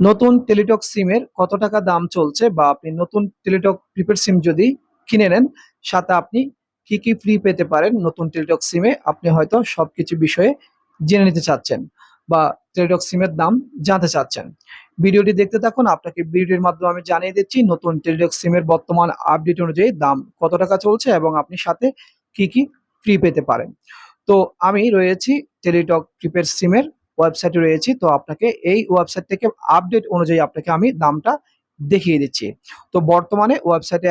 নতুন টেলিটক সিমের কত টাকা দাম চলছে বা আপনি নতুন টেলিটক প্রিপেড সিম যদি কিনে নেন, সাথে আপনি কি কি ফ্রি পেতে পারেন নতুন টেলিটক সিমে আপনি হয়তো সবকিছু বিষয়ে জেনে নিতে চাচ্ছেন বা টেলিটক সিমের দাম জানতে চাচ্ছেন। ভিডিওটি দেখতে থাকুন, আপনাকে ভিডিওটির মাধ্যমে আমি জানিয়ে দিচ্ছি নতুন টেলিটক সিমের বর্তমান আপডেট অনুযায়ী দাম কত টাকা চলছে এবং আপনি সাথে কি কি ফ্রি পেতে পারেন। তো আমি রয়েছি টেলিটক প্রিপেড সিমের ওয়েবসাইটে রয়েছি, তো আপনাকে এই ওয়েবসাইট থেকে আপডেট অনুযায়ী আপনাকে আমি দামটা দেখিয়ে দিচ্ছি। তো বর্তমানে ওয়েবসাইটে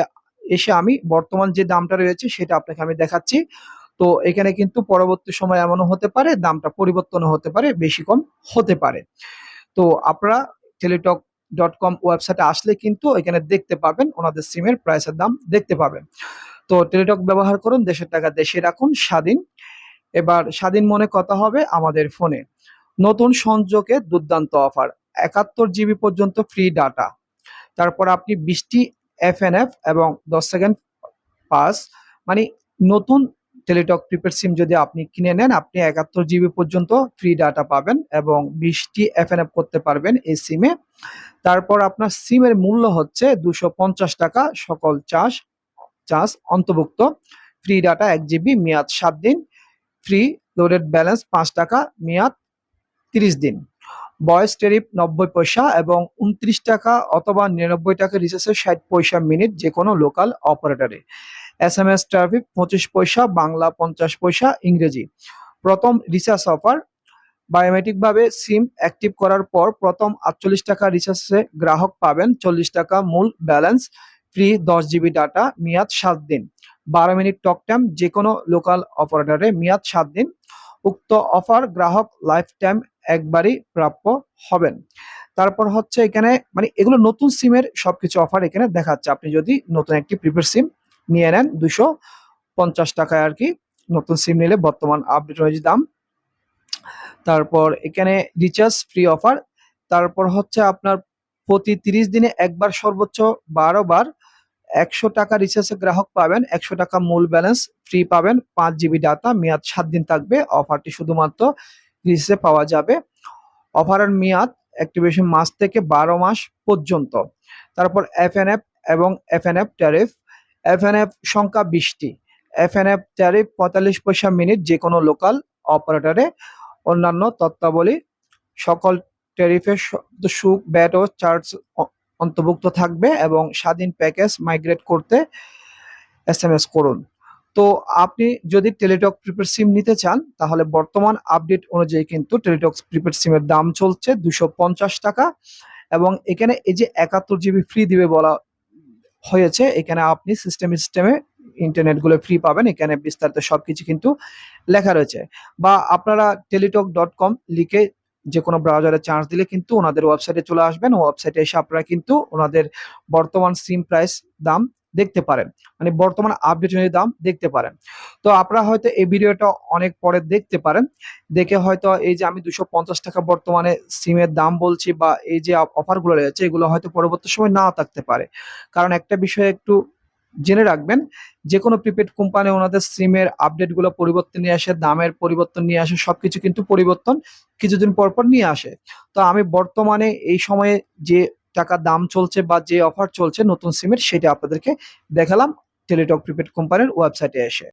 এসে আমি বর্তমান যে দামটা রয়েছে সেটা আপনাকে আমি দেখাচ্ছি। তো এখানে কিন্তু পরবর্তী সময় এমনও হতে পারে, দামটা পরিবর্তন হতে পারে, বেশি কম হতে পারে। তো আপনারা টেলিটক ডট কম ওয়েবসাইটে আসলে কিন্তু এখানে দেখতে পাবেন, ওনাদের সিমের প্রাইসের দাম দেখতে পাবেন। তো টেলিটক ব্যবহার করুন, দেশের টাকা দেশে রাখুন, স্বাধীন। এবার স্বাধীন মনে কথা হবে আমাদের ফোনে। নতুন সংযোগে দুর্দান্ত অফার একাত্তর জিবি পর্যন্ত ফ্রি ডাটা তারপর আপনি বিশটি এফএনএফ এবং দশ সেকেন্ড পাস মানে নতুন টেলিটক প্রিপেড সিম যদি আপনি কিনে নেন, আপনি একাত্তর জিবি পর্যন্ত ফ্রি ডাটা পাবেন এবং বিশটি এফএনএফ করতে পারবেন এই সিমে তারপর আপনার সিমের মূল্য হচ্ছে দুশো পঞ্চাশ টাকা, সকল চাষ চার্জ অন্তর্ভুক্ত। ফ্রি ডাটা এক জিবি মেয়াদ সাত দিন ফ্রি লোডেড ব্যালেন্স পাঁচ টাকা, মেয়াদ তিরিশ দিন। বয়স টেরিফ নব্বই পয়সা এবং উনত্রিশ টাকা অথবা নিরানব্বই টাকা রিচার্জের ষাট পয়সা মিনিট যে কোনো লোকাল অপারেটরে এস এম এস ট্রাফিক পঁচিশ পয়সা, বাংলা পঞ্চাশ পয়সা, ইংরেজি। প্রথম রিচার্জ অফার বায়োমেট্রিকভাবে সিম অ্যাক্টিভ করার পর প্রথম আটচল্লিশ টাকা রিচার্জে গ্রাহক পাবেন চল্লিশ টাকা মূল ব্যালেন্স ফ্রি দশ জিবি ডাটা মেয়াদ সাত দিন। বারো মিনিট টক টাইম যে কোনো লোকাল অপারেটরে মেয়াদ সাত দিন। উক্ত অফার গ্রাহক লাইফ টাইম একবারই প্রাপ্য হবেন। তারপর হচ্ছে এখানে মানে এগুলো নতুন সিমের সবকিছু অফার এখানে দেখাচ্ছে। আপনি যদি নতুন একটি প্রিপেড সিম নিয়ে নেন দুশো পঞ্চাশ টাকায় আর কি নতুন সিম নিলে বর্তমান আপডেট হয়েছে দাম। তারপর এখানে রিচার্জ ফ্রি অফার তারপর হচ্ছে আপনার প্রতি তিরিশ দিনে একবার সর্বোচ্চ বারো বার একশো টাকা রিচার্জে গ্রাহক পাবেন, একশো টাকা মূল ব্যালেন্স ফ্রি পাবেন, পাঁচ জিবি ডাটা মেয়াদ সাত দিন থাকবে। অফারটি শুধুমাত্র রিচার্জে পাওয়া যাবে। অফারের মেয়াদ অ্যাক্টিভেশন মাস থেকে বারো মাস পর্যন্ত। তারপর এফএনএফ এবং এফএনএফ ট্যারিফ এফএনএফ সংখ্যা বিশটি। এফএনএফ ট্যারিফ পঁয়তাল্লিশ পয়সা মিনিট যে কোনো লোকাল অপারেটরে অন্যান্য তত্ত্বাবলী, সকল ট্যারিফের সুখ ব্যাট ও চার্জ অন্তর্ভুক্ত থাকবে এবং স্বাধীন প্যাকেজ মাইগ্রেট করতে এস এম এস করুন। তো আপনি যদি টেলিটক প্রিপেড সিম নিতে চান, তাহলে বর্তমান আপডেট অনুযায়ী কিন্তু টেলিটক প্রিপেড সিমের দাম চলছে দুশো টাকা এবং এখানে এই যে একাত্তর জিবি ফ্রি দিবে বলা হয়েছে, এখানে আপনি সিস্টেম সিস্টেমে ইন্টারনেটগুলো ফ্রি পাবেন, এখানে বিস্তারিত সবকিছু কিন্তু লেখা রয়েছে। বা আপনারা টেলিটক ডট কম লিখে যে কোনো ব্রাউজারে চার্জ দিলে কিন্তু ওনাদের ওয়েবসাইটে চলে আসবেন ওয়েবসাইটে এসে আপনারা কিন্তু ওনাদের বর্তমান সিম প্রাইস দাম দেখতে পারেন। মানে বর্তমান আপডেট অনুযায়ী দাম দেখতে পারেন। তো আপনারা হয়তো এই ভিডিওটা অনেক পরে দেখতে পারেন। দেখে হয়তো এই যে আমি দুশো টাকা বর্তমানে সিমের দাম বলছি বা এই যে অফারগুলো রয়েছে, এগুলো হয়তো পরবর্তী সময় নাও থাকতে পারে। কারণ একটা বিষয় একটু জেনে রাখবেন যে কোনো প্রিপেড কোম্পানি ওনাদের সিমের আপডেটগুলো পরিবর্তন নিয়ে আসে, দামের পরিবর্তন নিয়ে আসে, সবকিছু কিন্তু পরিবর্তন কিছুদিন পর পর নিয়ে আসে। তো আমি বর্তমানে এই সময়ে যে টাকা দাম চলছে বা যে অফার চলছে নতুন সিমের সেটা আপনাদেরকে দেখালাম টেলিটক প্রিপেড কোম্পানির ওয়েবসাইটে এসে।